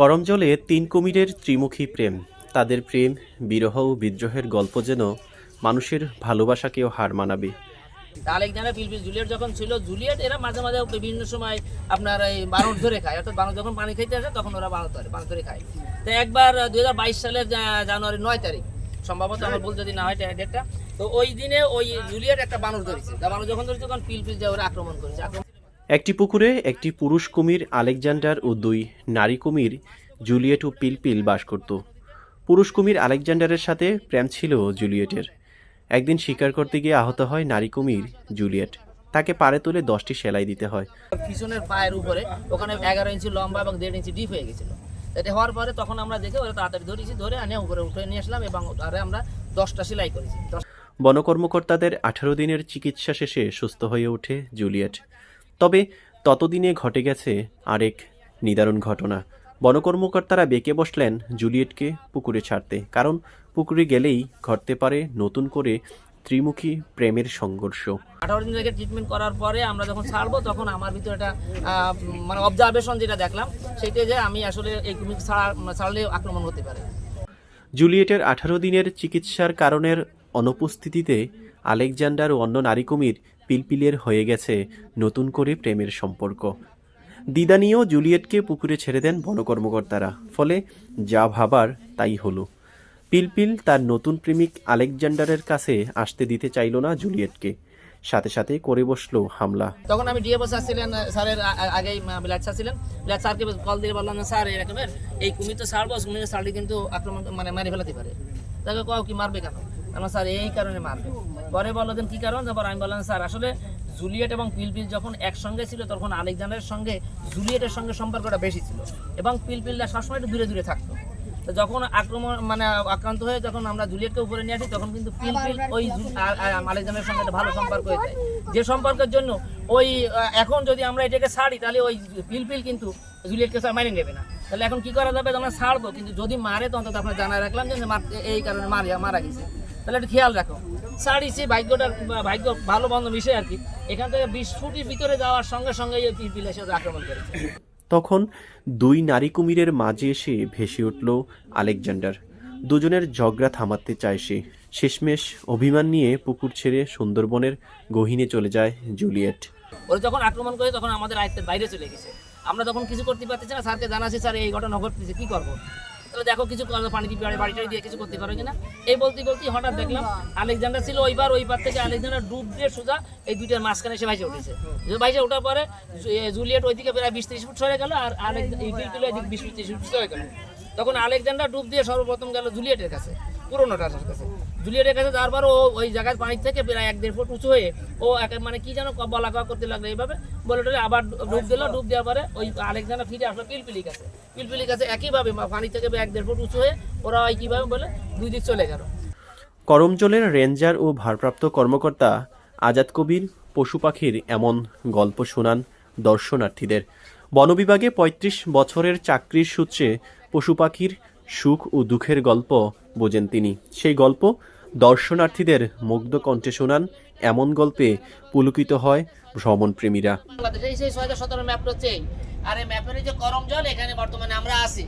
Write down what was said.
করমজলে তিন কুমিরের ত্রিমুখী প্রেম। তাদের প্রেম, বিরহ ও বিদ্রোহের গল্প যেন মানুষের ভালোবাসাকেও হার মানাবে। আলেকজান্ডার পিলপিল জুলিয়েট যখন ছিল, জুলিয়েট এরা মাঝে মাঝে বিভিন্ন সময় আপনার এই বানর ধরে খায়। অর্থাৎ বানর যখন পানি খাইতে আসে, তখন ওরা বানর ধরে বানর ধরে খায়। তো একবার দুই হাজার বাইশ সালের জানুয়ারি নয় তারিখ, সম্ভবত আমার ভুল যদি না হয়, ডেটটা। তো ওই দিনে ওই জুলিয়েট একটা বানর ধরেছে। বানর যখন ধরেছে, তখন পিলপিল যে ওরা আক্রমণ করেছে। আক্রমণ একটি পুকুরে একটি পুরুষ কুমির আলেকজান্ডার ও দুই নারী কুমির জুলিয়েট ও পিলপিল বাস করত। পুরুষ কুমির আলেকজান্ডারের সাথে প্রেম ছিল জুলিয়েটের। একদিন শিকার করতে গিয়ে আহত হয় নারী কুমির জুলিয়েট। তাকে পারে তুলে দশটি সেলাই দিতে হয়। পিছনের পায়ের উপরে ওখানে এগারো ইঞ্চি লম্বা এবং দেড় ইঞ্চি ডিপ হয়ে গেছিল। এটা হওয়ার পরে তখন আমরা দেখে ওরা তাড়াতাড়ি ধরেছি ধরে আনে উপরে উঠে নিয়ে আসলাম এবং আরে আমরা দশটা সেলাই করেছি। বনকর্মকর্তাদের আঠারো দিনের চিকিৎসা শেষে সুস্থ হয়ে ওঠে জুলিয়েট। তবে ততদিনে ঘটে গেছে আরেক নিদারুণ ঘটনা। বনকর্মকর্তারা বেঁকে বসলেন জুলিয়েটকে পুকুরে ছাড়তে কারণ পুকুরে গেলেই ঘটতে পারে নতুন করে ত্রিমুখী প্রেমের সংঘর্ষ। আঠারো দিন থেকে ট্রিটমেন্ট করার পরে আমরা যখন ছাড়বো তখন আমার ভিতরে একটা মানে অবজারভেশন যেটা দেখলাম সেইটা যে আমি আসলে এই কুমির ছাড়া ছাড়লে আক্রমণ হতে পারে। জুলিয়েটের আঠারো দিনের চিকিৎসার কারণের অনুপস্থিতিতে আলেকজান্ডার ও অন্য নারী কুমির পিলপিলের হয়ে গেছে নতুন করে প্রেমের সম্পর্ক। দিদা নিয়েও জুলিয়েটকে পুকুরে ছেড়ে দেন বনকর্মকর্তারা, ফলে যা ভাবার তাই হলো। পিলপিল তার নতুন প্রেমিক আলেকজান্ডারের কাছে আসতে দিতে চাইল না জুলিয়েটকে। সাথে সাথে করে বসল হামলা। তখন আমি ডিএফও স্যার ছিলেন স্যারের আগেই বিলাট স্যার ছিলেন। বিলাট স্যারকে কল দিয়ে বললাম না স্যার এরকমের এই কুমির তো ছাড়বো কুমির ছাড়লে কিন্তু আক্রমণ মানে মেরে ফেলাতে পারে। তাকে কও, কি মারবে কেন? আমার স্যার, এই কারণে মারবে। পরে বলল দেন কি কারণ? তারপর আমি বললাম, স্যার, আসলে জুলিয়েট এবং পিলপিল যখন একসঙ্গে ছিল, তখন আলেকজান্ডারের সঙ্গে জুলিয়েটের সঙ্গে সম্পর্কটা বেশি ছিল এবং পিলপিলটা সবসময় একটু দূরে দূরে থাকতো। তো যখন আক্রমণ মানে আক্রান্ত হয়ে যখন আমরা জুলিয়েটকে উপরে নিয়ে আসি, তখন কিন্তু পিলপিল ওই আলেকজান্ডারের সঙ্গে একটা ভালো সম্পর্ক হয়ে যায়। যে সম্পর্কের জন্য ওই এখন যদি আমরা এটাকে ছাড়ি, তাহলে ওই পিলপিল কিন্তু জুলিয়েটকে স্যার মাইনে নেবে না। তাহলে এখন কি করা যাবে? আমরা ছাড়বো। কিন্তু যদি মারে তো অন্তত আপনার জানায় রাখলাম যে এই কারণে মারিয়া, মারা গেছে। তাহলে একটু খেয়াল রাখো। ছাড়িছি ভাগ্যটার ভাগ্য ভালো বন্ধ মিশে আর কি। এখান থেকে বিশ ফুটির ভিতরে যাওয়ার সঙ্গে সঙ্গে এই পিলপিল এসে আক্রমণ করেছে। তখন দুই নারী কুমিরের মাঝে এসে ভেসে উঠল আলেকজান্ডার। দুজনের ঝগড়া থামাতে চায় সে। শেষমেশ অভিমান নিয়ে পুকুর ছেড়ে সুন্দরবনের গহীনে চলে যায় জুলিয়েট। ওরা যখন আক্রমণ করে তখন আমাদের আয়ত্তের বাইরে চলে গেছে। আমরা তখন কিছু করতে পারতেছি না। স্যারকে জানাচ্ছি স্যার এই ঘটনা ঘটতেছে কি করব? তাহলে দেখো কিছু পানি দিয়ে বাড়ি বাড়িটাই দিয়ে কিছু করতে পারো কিনা? এই বলতে বলতে হঠাৎ দেখলাম আলেকজান্ডার ছিল ওইবার ওই পার থেকে আলেকজান্ডার ডুব দিয়ে সোজা এই দুইটার মাঝখানে এসে ভাইসে উঠেছে। ভাইসে ওঠার পরে জুলিয়েট ওইদিকে প্রায় বিশ ত্রিশ ফুট সরে গেল আর আলেক, এই এদিকে বিশ ত্রিশ ফুট সরে গেল। তখন আলেকজান্ডার ডুব দিয়ে সর্বপ্রথম গেল জুলিয়েটের কাছে। পুরোনোটার কাছে জুলিয়েটের কাছে যাওয়ার পর ও ওই জায়গায় পানির থেকে প্রায় এক দেড় ফুট উঁচু হয়ে ও এক মানে কি যেন বলা কওয়া করতে লাগল এইভাবে। বলে টলে আবার ডুব দিল, ডুব দেওয়ার পরে ওই আলেকজান্ডার ফিরে আসলো পিলপিলি কাছে। পিলপিলি কাছে একইভাবে পানি থেকে এক দেড় ফুট উঁচু হয়ে ওরা ওই কীভাবে বলে দুই দিক চলে গেল। করমজলের রেঞ্জার ও ভারপ্রাপ্ত কর্মকর্তা আজাদ কবির পশু পাখির এমন গল্প শোনান দর্শনার্থীদের। বনবিভাগে ৩৫ বছরের চাকরির সূত্রে পশু পাখির সুখ ও দুঃখের গল্প বোঝেন তিনি। সেই গল্প দর্শনার্থীদের মুগ্ধ কণ্ঠে শোনান, এমন গল্পে পুলকিত হয় ভ্রমণপ্রেমীরা। বাংলাদেশে সেই হাজার সতেরো ম্যাপ রয়েছে। আর এই ম্যাপের যে করম জল এখানে বর্তমানে আমরা আছি।